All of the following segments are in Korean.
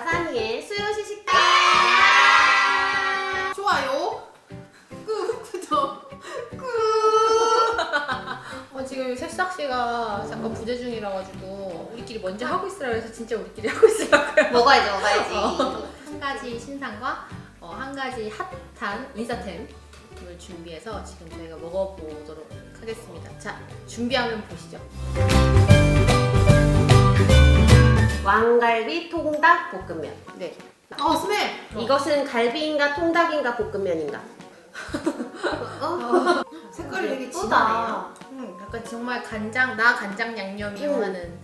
다산이의 수요시 식당. 좋아요. 꾹 구독. 꾹. 어, 지금 새싹 씨가 잠깐 부재 중이라 가지고 우리끼리 먼저 하고 있으라 그래서 진짜 우리끼리 하고 있으라고요. 먹어야지 먹어야지. 어, 한 가지 신상과 어, 한 가지 핫한 인싸템을 준비해서 지금 저희가 먹어보도록 하겠습니다. 자, 준비하면 보시죠. 왕갈비 통닭 볶음면. 네. 어 스멜. 이것은 갈비인가 통닭인가 볶음면인가? 어? 색깔이 되게 예쁘다. 진하네요. 음, 약간 정말 간장, 나 간장 양념이요 음. 하는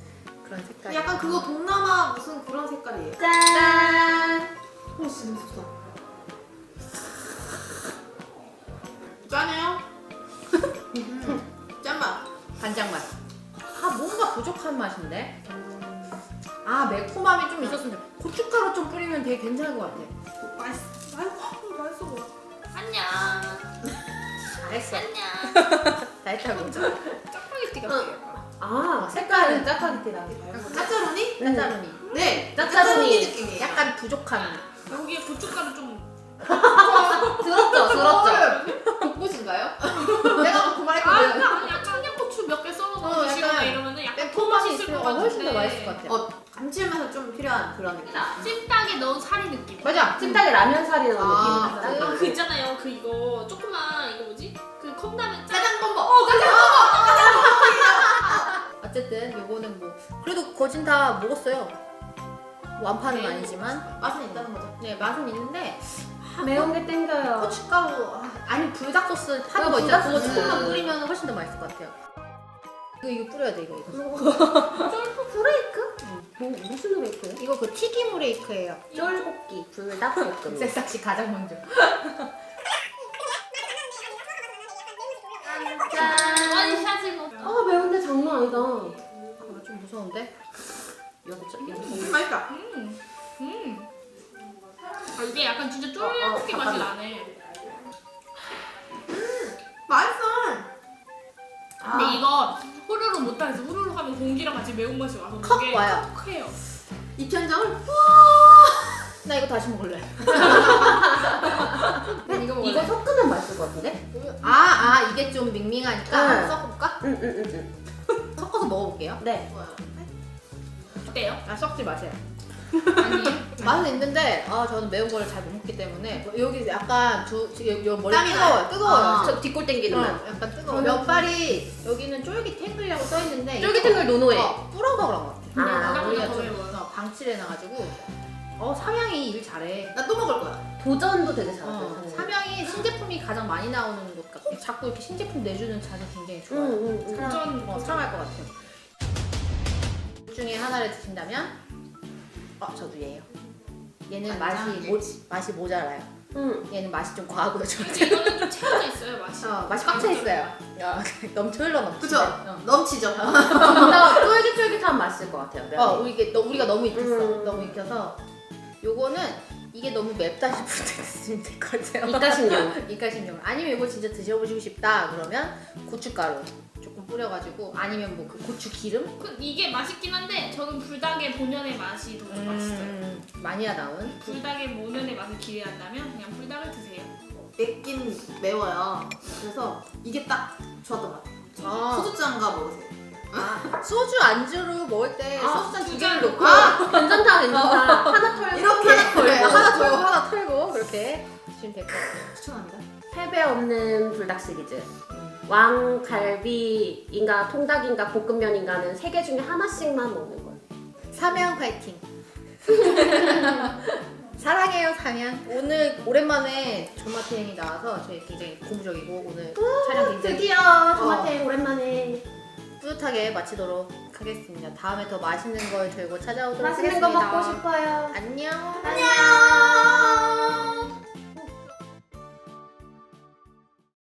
그런 색깔. 약간 그거 동남아 무슨 그런 색깔이에요. 짠. 오 진짜 좋다. 짜네요. 음. 짠맛. 간장 맛. 아, 뭔가 부족한 맛인데? 아, 매콤함이 좀 있었으면 좋- 고춧가루 좀 뿌리면 되게 괜찮을 것 같아. 맛있어. 아이고 맛있어 보여. 안녕. 잘했어. 안녕. 잘했다고. 짜파게티 같아요. 아 색깔은 짜파게티다. 짜짜로니? 짜짜루니. 네. 짜짜로니. 느낌이에요. 약간 부족한. 여기에 고춧가루 좀. 들었죠 들었죠. 독보신가요? 내가 그 아, 말했거든. 약간 약간 청양고추 몇 개 썰어서 어, 드시거나 약간 이러면은 약간 매콤 맛이 있을 있으면 것 어, 훨씬 더 같은데. 맛있을 것 같아요. 어 감칠맛이 좀 필요한 그런 느낌. 찜닭에 넣은 사리 느낌. 맞아. 찜닭에 라면 사리 넣은 아, 느낌. 아, 그 있잖아요. 그 이거 조그만 이거 뭐지? 그 컵라면 짜. 짜장 범벅. 어, 짜장. 어쨌든 요거는 뭐 그래도 거진 다 먹었어요. 완판은 네. 아니지만 맛은 있다는 거죠. 네 맛은 있는데 매운 게 땡겨요. 고춧가루 아, 아니 불닭 소스 파는 거 있잖아. 불닭 그거 소스. 조금만 뿌리면 훨씬 더 맛있을 것 같아요. 이거 이거 뿌려야 돼 이거 이거. 후레이크? 뭐, 무슨 후레이크예요? 이거 그 튀김 후레이크예요. 쫄볶이 불닭 볶음면. 새싹씨 가장 먼저. 먹. 아 매운데 장난 아니다. 아, 좀 무서운데? 여기. 음, 맛있다. 음. 음. 아, 이게 약간 진짜 어, 어, 쫄깃 맛이 잠깐만. 나네. 맛있어. 근데 아, 이거 후루룩 못하겠어. 후루룩 하면 공기랑 같이 매운맛이 와서 컵 되게 와요. 컥해요. 입천장을 나 이거 다시 먹을래. 난 이거 먹을래. 이거 섞으면 맛있을 것 같은데? 아, 아 이게 좀 밍밍하니까 네. 한번 섞어볼까? 응 응 응 응. 섞어서 먹어볼게요. 네. 어때요? 아 섞지 마세요. 맛은 있는데 아 저는 매운 거를 잘못 먹기 때문에 여기 약간 두 요, 요 머리 땀이 뜨거워요. 나요? 뜨거워요. 아. 저 뒷골 땡기는 어, 맛. 약간 뜨거워. 저는 면발이 여기는 쫄깃탱글이라고 써 있는데 쫄깃탱글 노노해. 어, 불어서 그런 것 같아. 근데 아, 그거보다 우리가 더 좀 매워요. 어, 방칠해놔가지고 어 삼양이 일 잘해. 나 또 먹을 거야. 도전도 되게 잘하죠. 어. 삼양이 신제품이 가장 많이 나오는 곳 같아. 자꾸 이렇게 신제품 내주는 자세 굉장히 좋아요. 응, 응, 응. 사랑, 도전, 어, 도전. 사랑할 것 같아요. 둘 중에 하나를 드신다면 어 저도 얘예요. 얘는 맛이 간장, 모, 맛이 모자라요. 응. 얘는 맛이 좀 과하고요 저한테. 이거는 좀 채워져 있어요 맛이. 어, 맛이 꽉 차 있어요. 어, 넘쳐 흘러 넘치죠. 그쵸? 어. 넘치죠. 진짜 쫄깃쫄깃한 맛일 것 같아요. 네. 어, 이게 너, 우리가 너무 익혔어. 음. 너무 익혀서 요거는 이게 너무 맵다 싶을 때 드시면 될 것 같아요. 이까신용. 이까신용. 아니면 이거 진짜 드셔보시고 싶다 그러면 고춧가루 뿌려가지고 아니면 뭐 그 고추 기름 그 이게 맛있긴 한데 저는 불닭의 본연의 맛이 더 음. 맛있어요. 마니아 나온 불닭의 본연의 맛을 기대한다면 그냥 불닭을 드세요. 맵긴 매워요. 그래서 이게 딱 좋았던 것 같아요. 아. 소주잔과 먹으세요. 소주 안주로 먹을 때 아, 소주 잔 두 두 개를 잔. 놓고 아! 괜찮다 괜찮다. 하나 털고 이렇게 하나 털고. 네, 하나 털고 하나 털고 그렇게 드시면 될 것 같아요. 추천합니다. 패배 없는 불닭 시리즈. 왕갈비인가 통닭인가 볶음면인가는 세 개 중에 하나씩만 먹는 거예요. 삼양 파이팅. 사랑해요 삼양. 오늘 오랜만에 조마태행이 나와서 저희 굉장히 고무적이고 오늘 촬영 굉장히 드디어 토마테 오랜만에 뿌듯하게 마치도록 하겠습니다. 다음에 더 맛있는 걸 들고 찾아오도록 맛있는 거 하겠습니다. 먹고 싶어요. 안녕. 안녕.